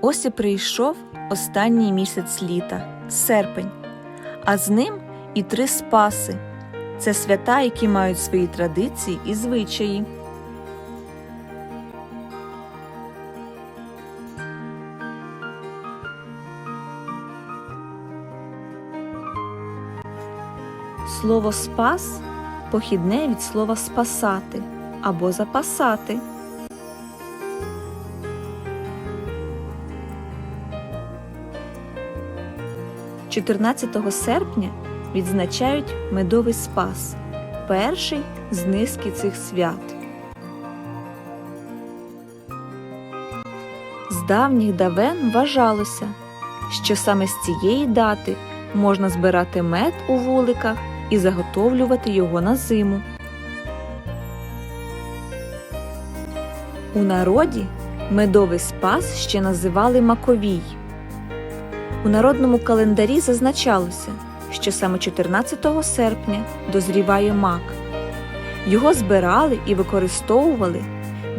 Ось і прийшов останній місяць літа серпень, а з ним і три спаси це свята, які мають свої традиції і звичаї. Слово спас похідне від слова спасати або запасати. – 14 серпня відзначають медовий спас, перший з низки цих свят. З давніх давен вважалося, що саме з цієї дати можна збирати мед у вуликах і заготовлювати його на зиму. У народі медовий спас ще називали маковій. У народному календарі зазначалося, що саме 14 серпня дозріває мак. Його збирали і використовували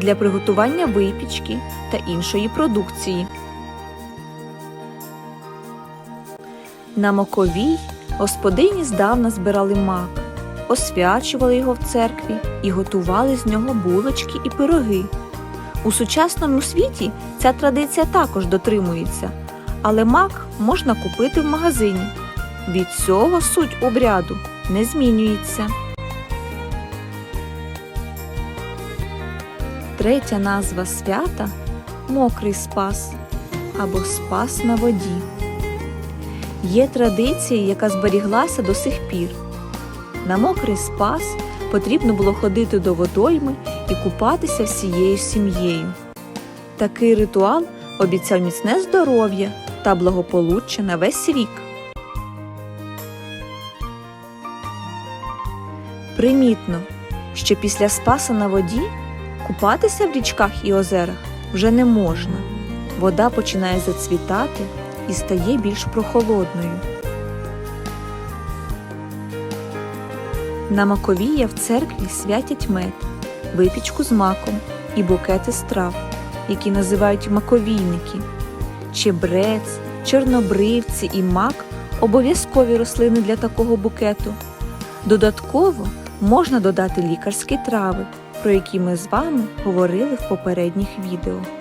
для приготування випічки та іншої продукції. На Маковій господині здавна збирали мак, освячували його в церкві і готували з нього булочки і пироги. У сучасному світі ця традиція також дотримується, але мак можна купити в магазині. Від цього суть обряду не змінюється. Третя назва свята мокрий спас або спас на воді. Є традиція, яка зберіглася до сих пір. На мокрий спас потрібно було ходити до водойми і купатися всією сім'єю. Такий ритуал обіцяв міцне здоров'я та благополуччя на весь рік. Примітно, що після спаса на воді купатися в річках і озерах вже не можна. Вода починає зацвітати і стає більш прохолодною. На Маковія в церкві святять мед, випічку з маком і букети з трав, які називають маковійники. Чебрець, чорнобривці і мак обов'язкові рослини для такого букету. Додатково можна додати лікарські трави, про які ми з вами говорили в попередніх відео.